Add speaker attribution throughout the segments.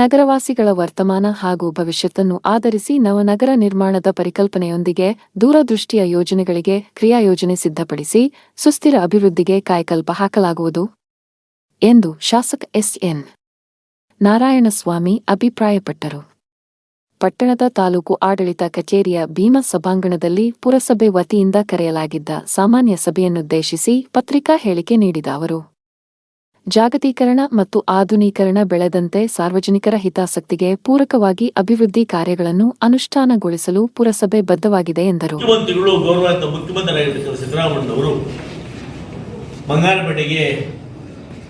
Speaker 1: ನಗರವಾಸಿಗಳ ವರ್ತಮಾನ ಹಾಗೂ ಭವಿಷ್ಯತ್ತನ್ನು ಆಧರಿಸಿ ನವನಗರ ನಿರ್ಮಾಣದ ಪರಿಕಲ್ಪನೆಯೊಂದಿಗೆ ದೂರದೃಷ್ಟಿಯ ಯೋಜನೆಗಳಿಗೆ ಕ್ರಿಯಾಯೋಜನೆ ಸಿದ್ಧಪಡಿಸಿ ಸುಸ್ಥಿರ ಅಭಿವೃದ್ಧಿಗೆ ಕಾಯಕಲ್ಪ ಹಾಕಲಾಗುವುದು ಎಂದು ಶಾಸಕ ಎಸ್ಎನ್ ನಾರಾಯಣಸ್ವಾಮಿ ಅಭಿಪ್ರಾಯಪಟ್ಟರು. ಪಟ್ಟಣದ ತಾಲೂಕು ಆಡಳಿತ ಕಚೇರಿಯ ಭೀಮ ಸಭಾಂಗಣದಲ್ಲಿ ಪುರಸಭೆ ವತಿಯಿಂದ ಕರೆಯಲಾಗಿದ್ದ ಸಾಮಾನ್ಯ ಸಭೆಯನ್ನುದ್ದೇಶಿಸಿ ಪತ್ರಿಕಾ ಹೇಳಿಕೆ ನೀಡಿದ ಅವರು. ಜಾಗತೀಕರಣ ಮತ್ತು ಆಧುನೀಕರಣ ಬೆಳೆದಂತೆ ಸಾರ್ವಜನಿಕರ ಹಿತಾಸಕ್ತಿಗೆ ಪೂರಕವಾಗಿ ಅಭಿವೃದ್ಧಿ ಕಾರ್ಯಗಳನ್ನು ಅನುಷ್ಠಾನಗೊಳಿಸಲು ಪುರಸಭೆ ಬದ್ಧವಾಗಿದೆ ಎಂದರು.
Speaker 2: ಮುಖ್ಯಮಂತ್ರಿಗಳು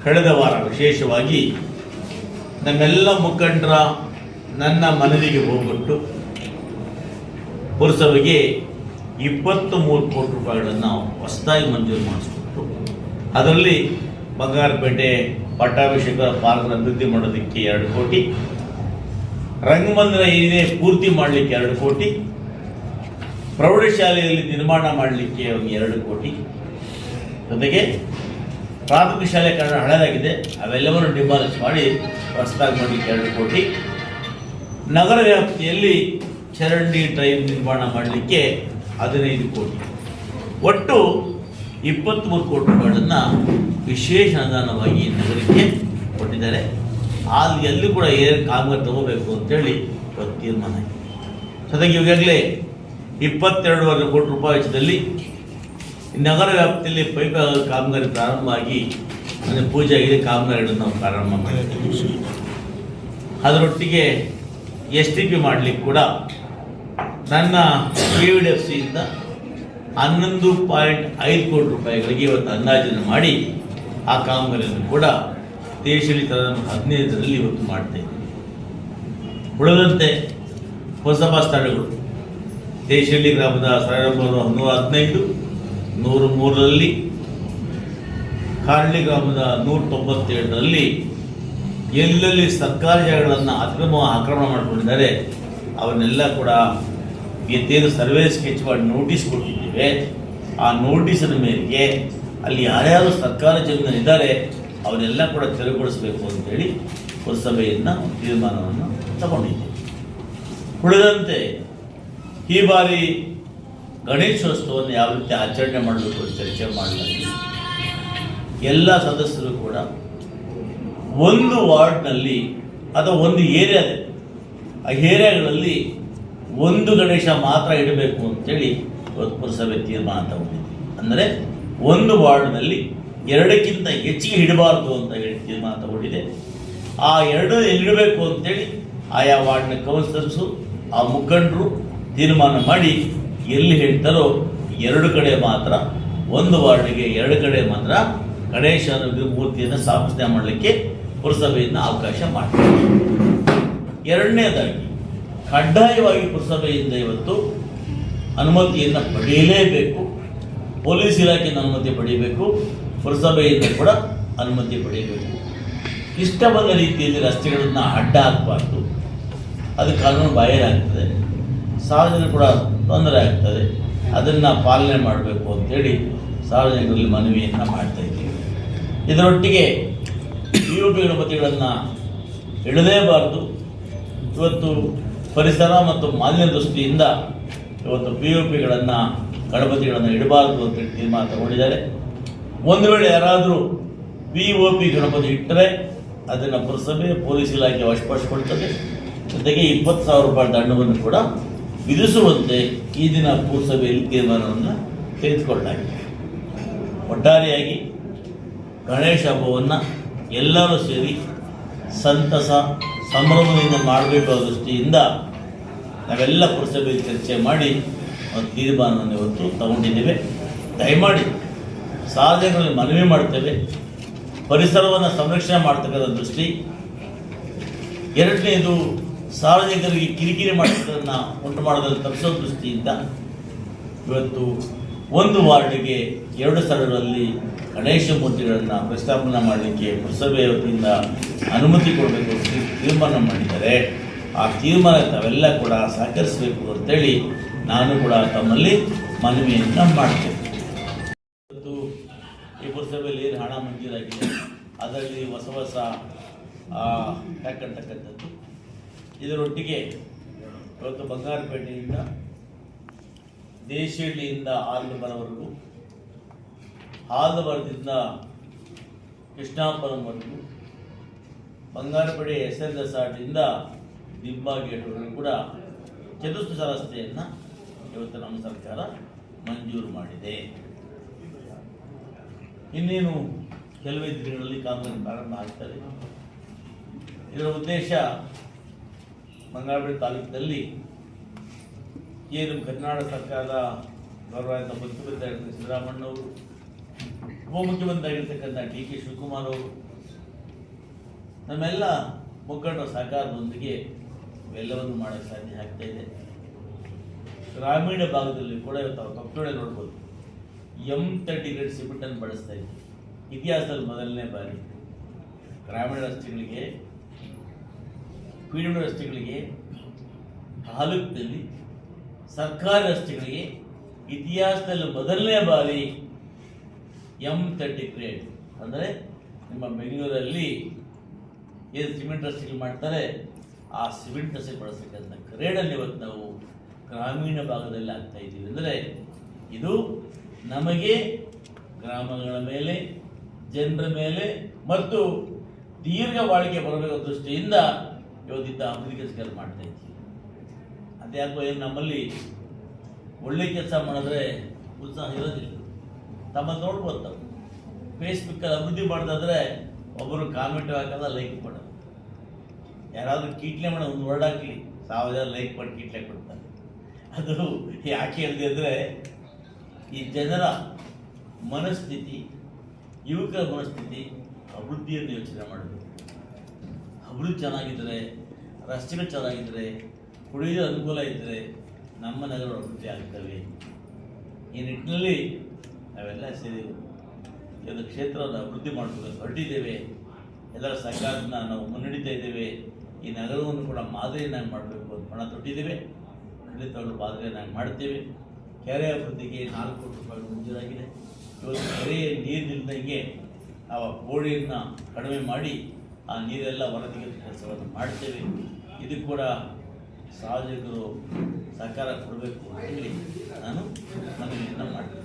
Speaker 2: ಕಳೆದ ವಾರ ವಿಶೇಷವಾಗಿ ನಮ್ಮೆಲ್ಲ ಮುಖಂಡರ ನನ್ನ ಮನವಿಗೆ ಹೋಗ್ಬಿಟ್ಟು ಪುರಸಭೆಗೆ ಇಪ್ಪತ್ತು ಮೂರು ಕೋಟಿ ರೂಪಾಯಿಗಳನ್ನು ಹೊಸದಾಗಿ ಮಂಜೂರು ಮಾಡಿಸ್ಬಿಟ್ಟು, ಅದರಲ್ಲಿ ಬಂಗಾರಪೇಟೆ ಪಟ್ಟಾಭಿಷೇಕ ಪಾರ್ಕ್ನ ಅಭಿವೃದ್ಧಿ ಮಾಡೋದಕ್ಕೆ ಎರಡು ಕೋಟಿ. ರಂಗಮಂದಿರ ಏನಿದೆ ಪೂರ್ತಿ ಮಾಡಲಿಕ್ಕೆ ಎರಡು ಕೋಟಿ. ಪ್ರೌಢಶಾಲೆಯಲ್ಲಿ ನಿರ್ಮಾಣ ಮಾಡಲಿಕ್ಕೆ ಒಂದು ಎರಡು ಕೋಟಿ. ಜೊತೆಗೆ ಪ್ರಾಥಮಿಕ ಶಾಲೆ ಕಾರಣ ಹಳೆಯದಾಗಿದೆ ಅವೆಲ್ಲವನ್ನು ಡಿಮಾಲಿಷ್ ಮಾಡಿ ಹೊಸದಾಗಿ ಮಾಡಲಿಕ್ಕೆ ಎರಡು ಕೋಟಿ. ನಗರ ವ್ಯಾಪ್ತಿಯಲ್ಲಿ ಚರಂಡಿ ಡ್ರೈವ್ ನಿರ್ಮಾಣ ಮಾಡಲಿಕ್ಕೆ ಹದಿನೈದು ಕೋಟಿ. ಒಟ್ಟು ಇಪ್ಪತ್ತ್ಮೂರು ಕೋಟಿ ರೂಪಾಯಿಗಳನ್ನು ವಿಶೇಷ ಅನುದಾನವಾಗಿ ನಗರಕ್ಕೆ ಕೊಟ್ಟಿದ್ದಾರೆ. ಅಲ್ಲಿ ಎಲ್ಲೂ ಕೂಡ ಏರ್ ಕಾಮಗಾರಿ ತಗೋಬೇಕು ಅಂತೇಳಿ ಇವತ್ತು ತೀರ್ಮಾನ ಆಗಿದೆ. ಜೊತೆಗೆ ಈಗಾಗಲೇ ಇಪ್ಪತ್ತೆರಡೂವರೆ ಕೋಟಿ ರೂಪಾಯಿ ವೆಚ್ಚದಲ್ಲಿ ನಗರ ವ್ಯಾಪ್ತಿಯಲ್ಲಿ ಪೈಪ್ ಕಾಮಗಾರಿ ಪ್ರಾರಂಭವಾಗಿ ಅಂದರೆ ಪೂಜೆ ಆಗಿದೆ ಕಾಮಗಾರಿಗಳನ್ನು ನಾವು ಪ್ರಾರಂಭ ಮಾಡಿದ್ದೀವಿ. ಅದರೊಟ್ಟಿಗೆ ಎಸ್ ಟಿ ಪಿ ಮಾಡಲಿಕ್ಕೆ ಕೂಡ ನನ್ನ ಪಿ ವಿ ಡಿ ಎಫ್ ಸಿಯಿಂದ ಹನ್ನೊಂದು ಪಾಯಿಂಟ್ ಐದು ಕೋಟಿ ರೂಪಾಯಿಗಳಿಗೆ ಇವತ್ತು ಅಂದಾಜನ್ನು ಮಾಡಿ ಆ ಕಾಮಗಾರಿಯನ್ನು ಕೂಡ ದೇಶದಲ್ಲಿ ಹದಿನೈದರಲ್ಲಿ ಇವತ್ತು ಮಾಡ್ತಾ ಇದ್ದೀವಿ. ಉಳಿದಂತೆ ಹೊಸ ಬಸ್ ಸ್ಥಳಗಳು ದೇಶದಲ್ಲಿ ಗ್ರಾಮದ ಸರಳಂಬರು ನೂರ ಹದಿನೈದು, ನೂರ ಮೂರರಲ್ಲಿ ಕಾರಳಿ ಗ್ರಾಮದ ನೂರ ತೊಂಬತ್ತೇಳರಲ್ಲಿ ಎಲ್ಲೆಲ್ಲಿ ಸರ್ಕಾರಿ ಜಾಗಗಳನ್ನು ಅಕ್ರಮ ಆಕ್ರಮಣ ಮಾಡಿಕೊಂಡಿದ್ದಾರೆ, ಅವನ್ನೆಲ್ಲ ಕೂಡ ಎತ್ತೇನು ಸರ್ವೆ ಸ್ಕೆಚ್ ಮಾಡಿ ನೋಟಿಸ್ ಕೊಟ್ಟಿದ್ದೇವೆ. ಆ ನೋಟಿಸಿನ ಮೇರೆಗೆ ಅಲ್ಲಿ ಯಾರ್ಯಾರು ಸರ್ಕಾರ ಇದ್ದಾರೆ ಅವನ್ನೆಲ್ಲ ಕೂಡ ತೆರವುಗೊಳಿಸಬೇಕು ಅಂತೇಳಿ ಪುರಸಭೆಯನ್ನು ತೀರ್ಮಾನವನ್ನು ತಗೊಂಡಿದ್ದೇವೆ. ಉಳಿದಂತೆ ಈ ಬಾರಿ ಗಣೇಶೋತ್ಸವವನ್ನು ಯಾವ ರೀತಿ ಆಚರಣೆ ಮಾಡಬೇಕು ಅಂತ ಚರ್ಚೆ ಮಾಡಲಾಗಿದೆ ಎಲ್ಲ ಸದಸ್ಯರು ಕೂಡ ಒಂದು ವಾರ್ಡ್ನಲ್ಲಿ ಅಥವಾ ಒಂದು ಏರಿಯಾದ ಆ ಏರಿಯಾಗಳಲ್ಲಿ ಒಂದು ಗಣೇಶ ಮಾತ್ರ ಇಡಬೇಕು ಅಂತೇಳಿ ಪುರಸಭೆ ತೀರ್ಮಾನ ತಗೊಂಡಿದ್ವಿ. ಅಂದರೆ ಒಂದು ವಾರ್ಡ್ನಲ್ಲಿ ಎರಡಕ್ಕಿಂತ ಹೆಚ್ಚಿಗೆ ಇಡಬಾರ್ದು ಅಂತ ಹೇಳಿ ತೀರ್ಮಾನ ತಗೊಂಡಿದೆ. ಆ ಎರಡು ಇಡಬೇಕು ಅಂತೇಳಿ ಆಯಾ ವಾರ್ಡ್ನ ಕೌನ್ಸಿಲರ್ಸು, ಆ ಮುಖಂಡರು ತೀರ್ಮಾನ ಮಾಡಿ ಎಲ್ಲಿ ಹೇಳ್ತಾರೋ ಎರಡು ಕಡೆ ಮಾತ್ರ, ಒಂದು ವಾರ್ಡ್ಗೆ ಎರಡು ಕಡೆ ಮಾತ್ರ ಗಣೇಶನ ಮೂರ್ತಿಯನ್ನು ಸ್ಥಾಪನೆ ಮಾಡಲಿಕ್ಕೆ ಪುರಸಭೆಯನ್ನು ಅವಕಾಶ ಮಾಡ್ತಾರೆ. ಎರಡನೇದಾಗಿ ಕಡ್ಡಾಯವಾಗಿ ಪುರಸಭೆಯಿಂದ ಇವತ್ತು ಅನುಮತಿಯನ್ನು ಪಡೆಯಲೇಬೇಕು. ಪೊಲೀಸ್ ಇಲಾಖೆಯಿಂದ ಅನುಮತಿ ಪಡೆಯಬೇಕು. ಪುರಸಭೆಯಿಂದ ಕೂಡ ಅನುಮತಿ ಪಡೆಯಬೇಕು. ಇಷ್ಟ ಬಂದ ರೀತಿಯಲ್ಲಿ ರಸ್ತೆಗಳನ್ನು ಅಡ್ಡ ಹಾಕಬಾರ್ದು ಅದು ಕಾನೂನು ಬಾಹಿರಾಗ್ತದೆ. ಸಾರ್ವಜನಿಕರು ಕೂಡ ತೊಂದರೆ ಆಗ್ತದೆ. ಅದನ್ನು ಪಾಲನೆ ಮಾಡಬೇಕು ಅಂತೇಳಿ ಸಾರ್ವಜನಿಕರಲ್ಲಿ ಮನವಿಯನ್ನು ಮಾಡ್ತಾ ಇದ್ದೀವಿ. ಇದರೊಟ್ಟಿಗೆ ಯು ಪಿ ಗಣಪತಿಗಳನ್ನು ಇವತ್ತು ಪರಿಸರ ಮತ್ತು ಮಾಲಿನ್ಯ ದೃಷ್ಟಿಯಿಂದ ಇವತ್ತು ಪಿ ಯು ಪಿಗಳನ್ನು ಗಣಪತಿಗಳನ್ನು ಇಡಬಾರದು ಅಂತ ತೀರ್ಮಾನ ತಗೊಂಡಿದ್ದಾರೆ. ಒಂದು ವೇಳೆ ಯಾರಾದರೂ ಪಿ ಒ ಪಿ ಗಣಪತಿ ಇಟ್ಟರೆ ಅದನ್ನು ಪುರಸಭೆ, ಪೊಲೀಸ್ ಇಲಾಖೆ ವಶಪಡಿಸಿಕೊಳ್ತದೆ. ಜೊತೆಗೆ ಇಪ್ಪತ್ತು ಸಾವಿರ ರೂಪಾಯಿ ದಂಡವನ್ನು ಕೂಡ ವಿಧಿಸುವಂತೆ ಈ ದಿನ ಪುರಸಭೆಯಲ್ಲಿ ತೀರ್ಮಾನವನ್ನು ತೆಗೆದುಕೊಳ್ಳಲಾಗಿದೆ. ಒಟ್ಟಾರೆಯಾಗಿ ಗಣೇಶ ಹಬ್ಬವನ್ನು ಎಲ್ಲರೂ ಸೇರಿ ಸಂತಸ ಸಂಭ್ರಮದಿಂದ ಮಾಡಬೇಕು ದೃಷ್ಟಿಯಿಂದ ನಾವೆಲ್ಲ ಪುರಸಭೆಯಲ್ಲಿ ಚರ್ಚೆ ಮಾಡಿ ಒಂದು ತೀರ್ಮಾನವನ್ನು ಇವತ್ತು ತಗೊಂಡಿದ್ದೇವೆ. ದಯಮಾಡಿ ಸಾರ್ವಜನಿಕರಲ್ಲಿ ಮನವಿ ಮಾಡ್ತೇವೆ. ಪರಿಸರವನ್ನು ಸಂರಕ್ಷಣೆ ಮಾಡ್ತಕ್ಕಂಥ ದೃಷ್ಟಿ. ಎರಡನೇದು ಸಾರ್ವಜನಿಕರಿಗೆ ಕಿರಿಕಿರಿ ಮಾಡ್ತಕ್ಕನ್ನ ಉಂಟು ಮಾಡೋದನ್ನು ತಪ್ಪಿಸೋ ದೃಷ್ಟಿಯಿಂದ ಇವತ್ತು ಒಂದು ವಾರ್ಡಿಗೆ ಎರಡು ಸ್ಥಳಗಳಲ್ಲಿ ಗಣೇಶ ಮೂರ್ತಿಗಳನ್ನು ಪ್ರಸ್ತಾಪನೆ ಮಾಡಲಿಕ್ಕೆ ಪುರಸಭೆ ವತಿಯಿಂದ ಅನುಮತಿ ಕೊಡಬೇಕು ತೀರ್ಮಾನ ಮಾಡಿದ್ದಾರೆ. ಆ ತೀರ್ಮಾನ ತಾವೆಲ್ಲ ಕೂಡ ಸಹಕರಿಸಬೇಕು ಅಂತೇಳಿ ನಾನು ಕೂಡ ತಮ್ಮಲ್ಲಿ ಮನವಿಯನ್ನು ಮಾಡ್ತೇನೆ. ಇವತ್ತು ಈ ಪುರಸಭೆಯಲ್ಲಿ ಏನು ಹಣ ಮಂಜೂರಾಗಿದೆ, ಅದರಲ್ಲಿ ಹೊಸ ಹೊಸ ಹಾಕತಕ್ಕಂಥದ್ದು ಇದರೊಟ್ಟಿಗೆ ಇವತ್ತು ಬಂಗಾರಪೇಟೆಯಿಂದ, ದೇಶಿಹಳ್ಳಿಯಿಂದ ಆಲ್ಮರವರೆಗೂ ಆಲ್ಮರದಿಂದ ಕೃಷ್ಣಾಪುರಂವರೆಗೂ ಬಂಗಾರಪಡೆ ಎಸ್ ಎಲ್ ದಿಬ್ಬ ಗೇಟ್ವರೆಗೂ ಕೂಡ ಚತುರ್ಥ ರಸ್ತೆಯನ್ನು ಇವತ್ತು ನಮ್ಮ ಸರ್ಕಾರ ಮಂಜೂರು ಮಾಡಿದೆ. ಇನ್ನೇನು ಕೆಲವೇ ದಿನಗಳಲ್ಲಿ ಕಾಮಗಾರಿ ಪ್ರಾರಂಭ ಆಗ್ತದೆ. ಇದರ ಉದ್ದೇಶ ಬಂಗಾರಪೇಟೆ ತಾಲೂಕಿನಲ್ಲಿ ಏನು ಕರ್ನಾಟಕ ಸರ್ಕಾರದ ಗೌರವ ಮುಖ್ಯಮಂತ್ರಿ ಸಿದ್ದರಾಮಣ್ಣವರು ಉಪಮುಖ್ಯಮಂತ್ರಿ ಆಗಿರ್ತಕ್ಕಂಥ ಡಿ ಕೆ ಶಿವಕುಮಾರ್ ಅವರು, ನಮ್ಮೆಲ್ಲ ಮುಖಂಡರ ಸಹಕಾರದೊಂದಿಗೆ ಇವೆಲ್ಲವನ್ನು ಮಾಡೋಕ್ಕೆ ಸಾಧ್ಯ ಆಗ್ತಾ ಇದೆ. ಗ್ರಾಮೀಣ ಭಾಗದಲ್ಲಿ ಕೂಡ ಇವತ್ತು ನಾವು ಕಪ್ಪಡೆ ನೋಡ್ಬೋದು. ಎಂ ತರ್ಟಿ ಗ್ರೇಡ್ ಸಿಮೆಂಟನ್ನು ಬಳಸ್ತಾ ಇದೆ ಇತಿಹಾಸದಲ್ಲಿ ಮೊದಲನೇ ಬಾರಿ. ಗ್ರಾಮೀಣ ರಸ್ತೆಗಳಿಗೆ ಪೀಡಿನ ರಸ್ತೆಗಳಿಗೆ, ತಾಲೂಕಿನಲ್ಲಿ ಸರ್ಕಾರಿ ರಸ್ತೆಗಳಿಗೆ ಇತಿಹಾಸದಲ್ಲಿ ಮೊದಲನೇ ಬಾರಿ ಎಂ ತರ್ಟಿ ಗ್ರೇಡ್ ಅಂದರೆ ನಿಮ್ಮ ಬೆಂಗಳೂರಲ್ಲಿ ಏನು ಸಿಮೆಂಟ್ ರಸ್ತೆಗಳು ಮಾಡ್ತಾರೆ, ಆ ಸಿಮೆಂಟ್ ರಸ್ತೆ ಬಳಸತಕ್ಕಂಥ ಗ್ರೇಡಲ್ಲಿ ಇವತ್ತು ನಾವು ಗ್ರಾಮೀಣ ಭಾಗದಲ್ಲಿ ಆಗ್ತಾ ಇದ್ದೀವಿ. ಅಂದರೆ ಇದು ನಮಗೆ ಗ್ರಾಮಗಳ ಮೇಲೆ, ಜನರ ಮೇಲೆ ಮತ್ತು ದೀರ್ಘ ಬಾಳಿಕೆ ಬರಬೇಕು ದೃಷ್ಟಿಯಿಂದ ಇವತ್ತಿದ್ದ ಅಭಿವೃದ್ಧಿ ಕೆಲಸಗಳು ಮಾಡ್ತಾ ಇದ್ದೀವಿ. ಅದ್ಯಾಕೋ ಏನು ನಮ್ಮಲ್ಲಿ ಒಳ್ಳೆ ಕೆಲಸ ಮಾಡಿದ್ರೆ ಉತ್ಸಾಹ ಇರೋದಿಲ್ಲ. ತಮ್ಮಲ್ಲಿ ನೋಡ್ಬೋದು ಫೇಸ್ಬುಕ್ ಫೇಸ್ಬುಕ್ಕಲ್ಲಿ ಅಭಿವೃದ್ಧಿ ಮಾಡ್ದಾದ್ರೆ ಒಬ್ಬರು ಕಾಮೆಂಟ್ ಹಾಕಲ್ಲ ಲೈಕ್ ಕೊಡೋದು ಯಾರಾದರೂ ಕೀಟ್ಲೆ ಮಾಡೋ, ಒಂದು ವರ್ಡ್ ಹಾಕಲಿ. ಸಾವಿರ ಲೈಕ್ ಮಾಡಿ ಕೀಟ್ಲೆ ಕೊಡ್ತಾರೆ. ಅದು ಯಾಕೆ ಹೇಳಿದೆ ಅಂದರೆ, ಈ ಜನರ ಮನಸ್ಥಿತಿ, ಯುವಕರ ಮನಸ್ಥಿತಿ ಅಭಿವೃದ್ಧಿಯನ್ನು ಯೋಚನೆ ಮಾಡಬೇಕು. ಅಭಿವೃದ್ಧಿ ಚೆನ್ನಾಗಿದ್ದರೆ ರಸ್ತೆಗಳು ಚೆನ್ನಾಗಿದ್ದರೆ ಕುಡಿಯೋ ಅನುಕೂಲ ಇದ್ದರೆ ನಮ್ಮ ನಗರ ಅಭಿವೃದ್ಧಿ ಆಗ್ತವೆ. ಈ ನಿಟ್ಟಿನಲ್ಲಿ ನಾವೆಲ್ಲ ಸೇರಿ ಕೆಲವು ಕ್ಷೇತ್ರವನ್ನು ಅಭಿವೃದ್ಧಿ ಮಾಡಬೇಕು ಹೊರಟಿದ್ದೇವೆ. ಎಲ್ಲರ ಸರ್ಕಾರದಿಂದ ನಾವು ಮುನ್ನಡೀತಾ ಇದ್ದೇವೆ. ಈ ನಗರವನ್ನು ಕೂಡ ಮಾದರಿಯನ್ನಾಗಿ ಮಾಡಬೇಕು ಅಂತ ಪಣ ತೊಟ್ಟಿದ್ದೇವೆ. ಖಂಡಿತವಾಗ್ಲೂ ಮಾದರಿಯನ್ನಾಗಿ ಮಾಡ್ತೇವೆ ಕೆರೆ ಅಭಿವೃದ್ಧಿಗೆ ನಾಲ್ಕು ಕೋಟಿ ರೂಪಾಯಿ ಮಂಜೂರಾಗಿದೆ. ಇವತ್ತು ಕೆರೆಯ ನೀರು ನಿಲ್ದಂಗೆ ಆ ಕೋಳಿಯನ್ನು ಕಡಿಮೆ ಮಾಡಿ ಆ ನೀರೆಲ್ಲ ಹೊರತೆಗೆದ ಕೆಲಸವನ್ನು ಮಾಡ್ತೇವೆ. ಇದು ಕೂಡ ಸಾರ್ವಜನಿಕರು ಸಹಕಾರ ಕೊಡಬೇಕು ಅಂತ ಹೇಳಿ ನಾನು ಮನವಿಯನ್ನು ಮಾಡ್ತೇನೆ.